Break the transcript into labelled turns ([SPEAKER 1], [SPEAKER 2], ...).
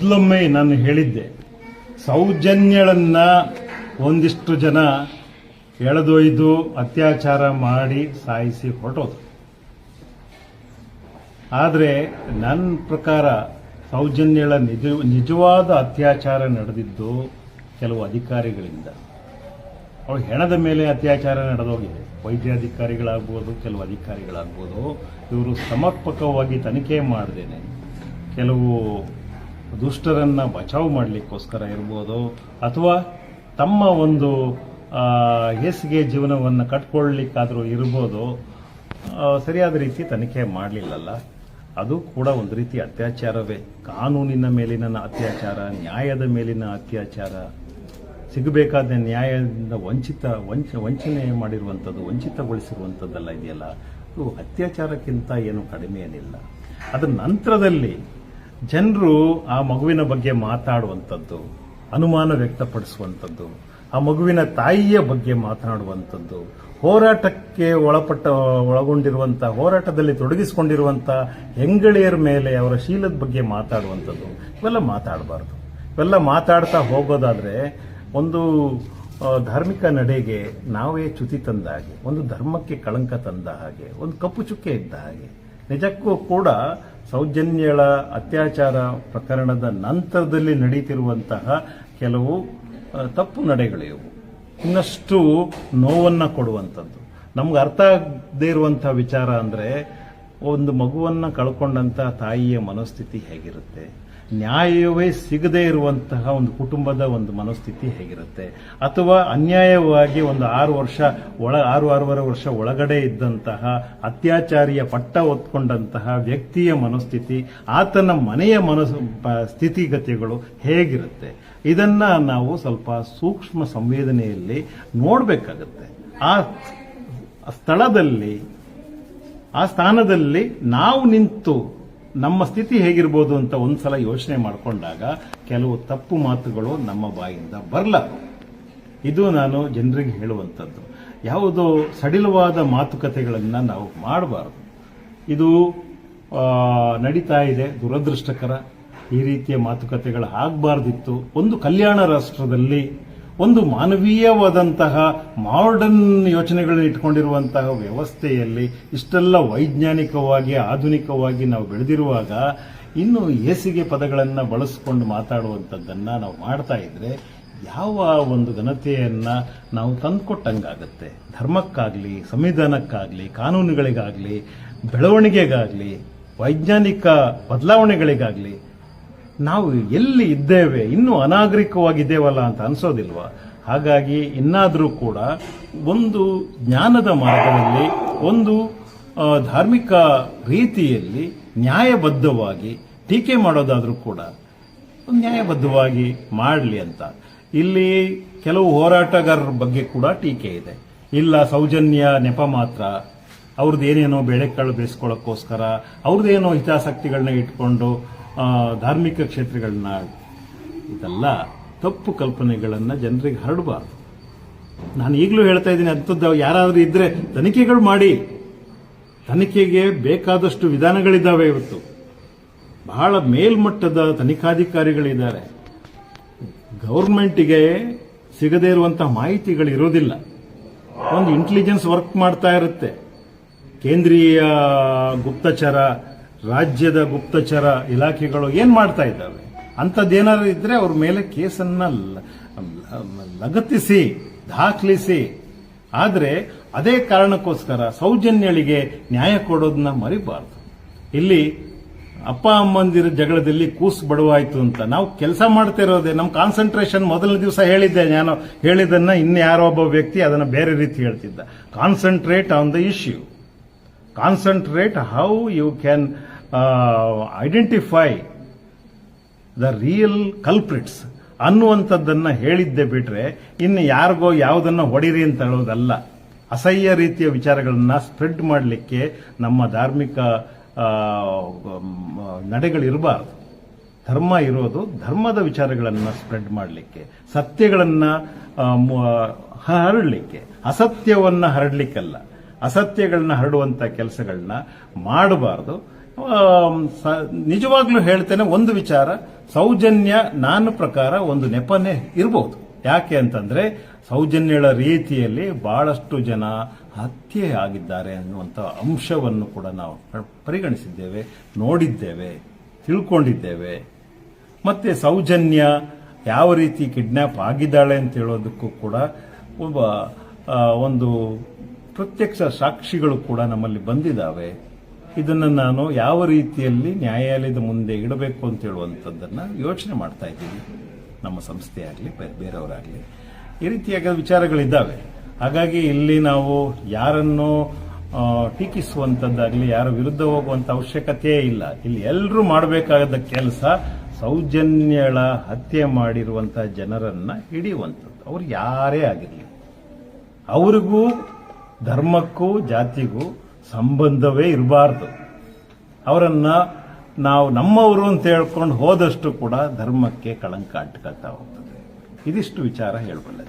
[SPEAKER 1] ಮೊದಲೊಮ್ಮೆ ನಾನು ಹೇಳಿದ್ದೆ, ಸೌಜನ್ಯಳನ್ನ ಒಂದಿಷ್ಟು ಜನ ಎಳೆದೊಯ್ದು ಅತ್ಯಾಚಾರ ಮಾಡಿ ಸಾಯಿಸಿ ಹೊರಟೋದು ಆದರೆ ನನ್ನ ಪ್ರಕಾರ ಸೌಜನ್ಯಳ ನಿಜ, ನಿಜವಾದ ಅತ್ಯಾಚಾರ ನಡೆದಿದ್ದು ಕೆಲವು ಅಧಿಕಾರಿಗಳಿಂದ. ಅವಳು ಹೆಣದ ಮೇಲೆ ಅತ್ಯಾಚಾರ ನಡೆದೋಗಿದೆ. ವೈದ್ಯಾಧಿಕಾರಿಗಳಾಗ್ಬೋದು, ಕೆಲವು ಅಧಿಕಾರಿಗಳಾಗ್ಬೋದು, ಇವರು ಸಮರ್ಪಕವಾಗಿ ತನಿಖೆ ಮಾಡದೇನೆ. ಕೆಲವು ದುಷ್ಟರನ್ನ ಬಚಾವ್ ಮಾಡಲಿಕ್ಕೋಸ್ಕರ ಇರ್ಬೋದು, ಅಥವಾ ತಮ್ಮ ಒಂದು ಹೇಸಿಗೆ ಜೀವನವನ್ನು ಕಟ್ಕೊಳ್ಳಿಕ್ಕಾದರೂ ಇರ್ಬೋದು ಸರಿಯಾದ ರೀತಿ ತನಿಖೆ ಮಾಡಲಿಲ್ಲಲ್ಲ. ಅದು ಕೂಡ ಒಂದು ರೀತಿ ಅತ್ಯಾಚಾರವೇ. ಕಾನೂನಿನ ಮೇಲಿನ ಅತ್ಯಾಚಾರ, ನ್ಯಾಯದ ಮೇಲಿನ ಅತ್ಯಾಚಾರ, ಸಿಗಬೇಕಾದ ನ್ಯಾಯದಿಂದ ವಂಚಿತ, ವಂಚ, ವಂಚನೆ ಮಾಡಿರುವಂಥದ್ದು, ವಂಚಿತಗೊಳಿಸಿರುವಂಥದ್ದೆಲ್ಲ ಇದೆಯಲ್ಲ. ಅದು ಅತ್ಯಾಚಾರಕ್ಕಿಂತ ಏನು ಕಡಿಮೆ ಏನಿಲ್ಲ ಅದರ ನಂತರದಲ್ಲಿ ಜನರು ಆ ಮಗುವಿನ ಬಗ್ಗೆ ಮಾತಾಡುವಂಥದ್ದು, ಅನುಮಾನ ವ್ಯಕ್ತಪಡಿಸುವಂಥದ್ದು, ಆ ಮಗುವಿನ ತಾಯಿಯ ಬಗ್ಗೆ ಮಾತನಾಡುವಂಥದ್ದು ಹೋರಾಟಕ್ಕೆ ಒಳಪಟ್ಟ, ಒಳಗೊಂಡಿರುವಂಥ, ಹೋರಾಟದಲ್ಲಿ ತೊಡಗಿಸಿಕೊಂಡಿರುವಂಥ ಹೆಂಗಳಿಯರ ಮೇಲೆ ಅವರ ಶೀಲದ ಬಗ್ಗೆ ಮಾತಾಡುವಂಥದ್ದು, ಇವೆಲ್ಲ ಮಾತಾಡಬಾರ್ದು. ಇವೆಲ್ಲ ಮಾತಾಡ್ತಾ ಹೋಗೋದಾದ್ರೆ ಒಂದು ಧಾರ್ಮಿಕ ನಡೆಗೆ ನಾವೇ ಚ್ಯುತಿ ತಂದ ಹಾಗೆ, ಒಂದು ಧರ್ಮಕ್ಕೆ ಕಳಂಕ ತಂದ ಹಾಗೆ, ಒಂದು ಕಪ್ಪು ಚುಕ್ಕೆ ಇದ್ದ ಹಾಗೆ, ನಿಜಕ್ಕೂ ಕೂಡ ಸೌಜನ್ಯಳ ಅತ್ಯಾಚಾರ ಪ್ರಕರಣದ ನಂತರದಲ್ಲಿ ನಡೀತಿರುವಂತಹ ಕೆಲವು ತಪ್ಪು ನಡೆಗಳಿವು. ಇನ್ನಷ್ಟು ನೋವನ್ನು ಕೊಡುವಂಥದ್ದು. ನಮ್ಗೆ ಅರ್ಥ ಆಗದೇ ಇರುವಂಥ ವಿಚಾರ ಅಂದರೆ, ಒಂದು ಮಗುವನ್ನು ಕಳ್ಕೊಂಡಂಥ ತಾಯಿಯ ಮನಸ್ಥಿತಿ ಹೇಗಿರುತ್ತೆ? ನ್ಯಾಯವೇ ಸಿಗದೇ ಇರುವಂತಹ ಒಂದು ಕುಟುಂಬದ ಒಂದು ಮನಸ್ಥಿತಿ ಹೇಗಿರುತ್ತೆ? ಅಥವಾ ಅನ್ಯಾಯವಾಗಿ ಒಂದು ಆರು ವರ್ಷ ಒಳ, ಆರು, ಆರೂವರೆ ವರ್ಷ ಒಳಗಡೆ ಇದ್ದಂತಹ, ಅತ್ಯಾಚಾರಿಯ ಪಟ್ಟ ಒತ್ಕೊಂಡಂತಹ ವ್ಯಕ್ತಿಯ ಮನಸ್ಥಿತಿ, ಆತನ ಮನೆಯ ಮನಸ್ ಸ್ಥಿತಿಗತಿಗಳು ಹೇಗಿರುತ್ತೆ? ಇದನ್ನ ನಾವು ಸ್ವಲ್ಪ ಸೂಕ್ಷ್ಮ ಸಂವೇದನೆಯಲ್ಲಿ ನೋಡಬೇಕಾಗತ್ತೆ. ಆ ಸ್ಥಳದಲ್ಲಿ, ಆ ಸ್ಥಾನದಲ್ಲಿ ನಾವು ನಿಂತು ನಮ್ಮ ಸ್ಥಿತಿ ಹೇಗಿರ್ಬೋದು ಅಂತ ಒಂದ್ಸಲ ಯೋಚನೆ ಮಾಡಿಕೊಂಡಾಗ ಕೆಲವು ತಪ್ಪು ಮಾತುಗಳು ನಮ್ಮ ಬಾಯಿಂದ ಬರಲ ಇದು ನಾನು ಜನರಿಗೆ ಹೇಳುವಂಥದ್ದು. ಯಾವುದೋ ಸಡಿಲವಾದ ಮಾತುಕತೆಗಳನ್ನು ನಾವು ಮಾಡಬಾರ್ದು. ಇದು ನಡೀತಾ ಇದೆ, ದುರದೃಷ್ಟಕರ. ಈ ರೀತಿಯ ಮಾತುಕತೆಗಳು ಆಗಬಾರ್ದಿತ್ತು. ಒಂದು ಕಲ್ಯಾಣ ರಾಷ್ಟ್ರದಲ್ಲಿ ಒಂದು ಮಾನವೀಯವಾದಂತಹ ಮಾಡರ್ನ್ ಯೋಚನೆಗಳನ್ನ ಇಟ್ಕೊಂಡಿರುವಂತಹ ವ್ಯವಸ್ಥೆಯಲ್ಲಿ ಇಷ್ಟೆಲ್ಲ ವೈಜ್ಞಾನಿಕವಾಗಿ, ಆಧುನಿಕವಾಗಿ ನಾವು ಬೆಳೆದಿರುವಾಗ ಇನ್ನು ಏಸಿಗೆ ಪದಗಳನ್ನು ಬಳಸಿಕೊಂಡು ಮಾತಾಡುವಂಥದ್ದನ್ನು ನಾವು ಮಾಡ್ತಾ ಇದ್ರೆ ಯಾವ ಒಂದು ಘನತೆಯನ್ನು ನಾವು ತಂದುಕೊಟ್ಟಂಗಾಗತ್ತೆ. ಧರ್ಮಕ್ಕಾಗಲಿ, ಸಂವಿಧಾನಕ್ಕಾಗಲಿ, ಕಾನೂನುಗಳಿಗಾಗಲಿ, ಬೆಳವಣಿಗೆಗಾಗಲಿ, ವೈಜ್ಞಾನಿಕ ಬದಲಾವಣೆಗಳಿಗಾಗಲಿ ನಾವು ಎಲ್ಲಿ ಇದ್ದೇವೆ, ಇನ್ನೂ ಅನಾಗರಿಕವಾಗಿದ್ದೇವಲ್ಲ ಅಂತ ಅನ್ಸೋದಿಲ್ವಾ? ಹಾಗಾಗಿ ಇನ್ನಾದರೂ ಕೂಡ ಒಂದು ಜ್ಞಾನದ ಮಾರ್ಗದಲ್ಲಿ, ಒಂದು ಧಾರ್ಮಿಕ ರೀತಿಯಲ್ಲಿ ನ್ಯಾಯಬದ್ಧವಾಗಿ ಟೀಕೆ ಮಾಡೋದಾದರೂ ಕೂಡ ನ್ಯಾಯಬದ್ಧವಾಗಿ ಮಾಡಲಿ ಅಂತ. ಇಲ್ಲಿ ಕೆಲವು ಹೋರಾಟಗಾರರ ಬಗ್ಗೆ ಕೂಡ ಟೀಕೆ ಇದೆ. ಇಲ್ಲ, ಸೌಜನ್ಯ ನೆಪ ಮಾತ್ರ. ಅವ್ರದ್ದು ಏನೇನೋ ಬೆಳೆಕಾಳು ಬೇಯಿಸ್ಕೊಳ್ಳೋಕ್ಕೋಸ್ಕರ ಅವ್ರದ್ದೇನೋ ಹಿತಾಸಕ್ತಿಗಳನ್ನ ಇಟ್ಕೊಂಡು ಧಾರ್ಮಿಕ ಕ್ಷೇತ್ರಗಳನ್ನ ಇದೆಲ್ಲ, ತಪ್ಪು ಕಲ್ಪನೆಗಳನ್ನು ಜನರಿಗೆ ಹರಡಬಾರ್ದು. ನಾನು ಈಗಲೂ ಹೇಳ್ತಾ ಇದ್ದೀನಿ, ಅಂಥದ್ದು ಯಾರಾದರೂ ಇದ್ದರೆ ತನಿಖೆಗಳು ಮಾಡಿ. ತನಿಖೆಗೆ ಬೇಕಾದಷ್ಟು ವಿಧಾನಗಳಿದ್ದಾವೆ ಇವತ್ತು. ಬಹಳ ಮೇಲ್ಮಟ್ಟದ ತನಿಖಾಧಿಕಾರಿಗಳಿದ್ದಾರೆ. ಗೌರ್ಮೆಂಟಿಗೆ ಸಿಗದೇ ಇರುವಂತಹ ಮಾಹಿತಿಗಳು ಇರೋದಿಲ್ಲ ಒಂದು ಇಂಟೆಲಿಜೆನ್ಸ್ ವರ್ಕ್ ಮಾಡ್ತಾ ಇರುತ್ತೆ. ಕೇಂದ್ರೀಯ ಗುಪ್ತಚರ ರಾಜ್ಯದ ಗುಪ್ತಚರ ಇಲಾಖೆಗಳು ಏನ್ ಮಾಡ್ತಾ ಇದ್ದಾವೆ? ಅಂಥದ್ದೇನಾದ್ರು ಇದ್ರೆ ಅವ್ರ ಮೇಲೆ ಕೇಸನ್ನ ಲಗತ್ತಿಸಿ, ದಾಖಲಿಸಿ. ಆದ್ರೆ ಅದೇ ಕಾರಣಕ್ಕೋಸ್ಕರ ಸೌಜನ್ಯಳಿಗೆ ನ್ಯಾಯ ಕೊಡೋದನ್ನ ಮರಿಬಾರ್ದು. ಇಲ್ಲಿ ಅಪ್ಪ ಅಮ್ಮಂದಿರ ಜಗಳದಲ್ಲಿ ಕೂಸು ಬಡವಾಯ್ತು ಅಂತ ನಾವು ಕೆಲಸ ಮಾಡ್ತಾ ಇರೋದೇ ನಮ್ಮ ಕಾನ್ಸಂಟ್ರೇಷನ್ ಮೊದಲ ದಿವಸ ಹೇಳಿದ್ದೆ ನಾನು. ಹೇಳಿದ್ದನ್ನ ಇನ್ಯಾರೋ ಒಬ್ಬ ವ್ಯಕ್ತಿ ಅದನ್ನ ಬೇರೆ ರೀತಿ ಹೇಳ್ತಿದ್ದ. Concentrate on the issue concentrate how you can identify the real culprits ಅನ್ನುವಂಥದ್ದನ್ನ ಹೇಳಿದ್ದೆ ಬಿಟ್ರೆ ಇನ್ನು ಯಾರಿಗೋ ಯಾವುದನ್ನ ಹೊಡಿರಿ ಅಂತ ಹೇಳೋದಲ್ಲ. ಅಸಹ್ಯ ರೀತಿಯ ವಿಚಾರಗಳನ್ನ ಸ್ಪ್ರೆಡ್ ಮಾಡಲಿಕ್ಕೆ ನಮ್ಮ ಧಾರ್ಮಿಕ ನಡೆಗಳಿರಬಾರ್ದು. ಧರ್ಮ ಇರೋದು ಧರ್ಮದ ವಿಚಾರಗಳನ್ನು ಸ್ಪ್ರೆಡ್ ಮಾಡಲಿಕ್ಕೆ, ಸತ್ಯಗಳನ್ನ ಹರಡಲಿಕ್ಕೆ, ಅಸತ್ಯವನ್ನ ಹರಡಲಿಕ್ಕಲ್ಲ. ಅಸತ್ಯಗಳನ್ನ ಹರಡುವಂತ ಕೆಲಸಗಳನ್ನ ಮಾಡಬಾರದು. ನಿಜವಾಗ್ಲೂ ಹೇಳ್ತೇನೆ ಒಂದು ವಿಚಾರ. ಸೌಜನ್ಯ ನಾನು ಪ್ರಕಾರ ಒಂದು ನೆಪನೆ ಇರಬಹುದು ಯಾಕೆ ಅಂತಂದ್ರೆ ಸೌಜನ್ಯಗಳ ರೀತಿಯಲ್ಲಿ ಬಹಳಷ್ಟು ಜನ ಹತ್ಯೆ ಆಗಿದ್ದಾರೆ ಅನ್ನುವಂಥ ಅಂಶವನ್ನು ಕೂಡ ನಾವು ಪರಿಗಣಿಸಿದ್ದೇವೆ, ನೋಡಿದ್ದೇವೆ, ತಿಳ್ಕೊಂಡಿದ್ದೇವೆ. ಮತ್ತೆ ಸೌಜನ್ಯ ಯಾವ ರೀತಿ ಕಿಡ್ನಾಪ್ ಆಗಿದ್ದಾಳೆ ಅಂತ ಹೇಳೋದಕ್ಕೂ ಕೂಡ ಒಬ್ಬ ಒಂದು ಪ್ರತ್ಯಕ್ಷ ಸಾಕ್ಷಿಗಳು ಕೂಡ ನಮ್ಮಲ್ಲಿ ಬಂದಿದ್ದಾವೆ. ಇದನ್ನು ನಾನು ಯಾವ ರೀತಿಯಲ್ಲಿ ನ್ಯಾಯಾಲಯದ ಮುಂದೆ ಇಡಬೇಕು ಅಂತ ಹೇಳುವಂಥದ್ದನ್ನು ಯೋಚನೆ ಮಾಡ್ತಾ ಇದ್ದೀವಿ ನಮ್ಮ ಸಂಸ್ಥೆ ಆಗಲಿ ಬೇರೆಯವರಾಗಲಿ. ಈ ರೀತಿಯಾದ ವಿಚಾರಗಳಿದ್ದಾವೆ. ಹಾಗಾಗಿ ಇಲ್ಲಿ ನಾವು ಯಾರನ್ನು ಟೀಕಿಸುವಂಥದ್ದಾಗಲಿ, ಯಾರ ವಿರುದ್ಧ ಹೋಗುವಂಥ ಅವಶ್ಯಕತೆಯೇ ಇಲ್ಲ. ಇಲ್ಲಿ ಎಲ್ಲರೂ ಮಾಡಬೇಕಾದ ಕೆಲಸ ಸೌಜನ್ಯಳ ಹತ್ಯೆ ಮಾಡಿರುವಂಥ ಜನರನ್ನ ಹಿಡಿಯುವಂಥದ್ದು. ಅವರು ಯಾರೇ ಆಗಿರಲಿ. ಅವ್ರಿಗೂ, ಧರ್ಮಕ್ಕೂ, ಜಾತಿಗೂ ಸಂಬಂಧವೇ ಇರಬಾರ್ದು. ಅವರನ್ನು ನಾವು ನಮ್ಮವರು ಅಂತ ಹೇಳ್ಕೊಂಡು ಹೋದಷ್ಟು ಕೂಡ ಧರ್ಮಕ್ಕೆ ಕಳಂಕ ಅಂಟ್ಕೊಳ್ತಾ ಹೋಗ್ತದೆ ಇದಿಷ್ಟು ವಿಚಾರ ಹೇಳ್ಬಲ್ಲೆ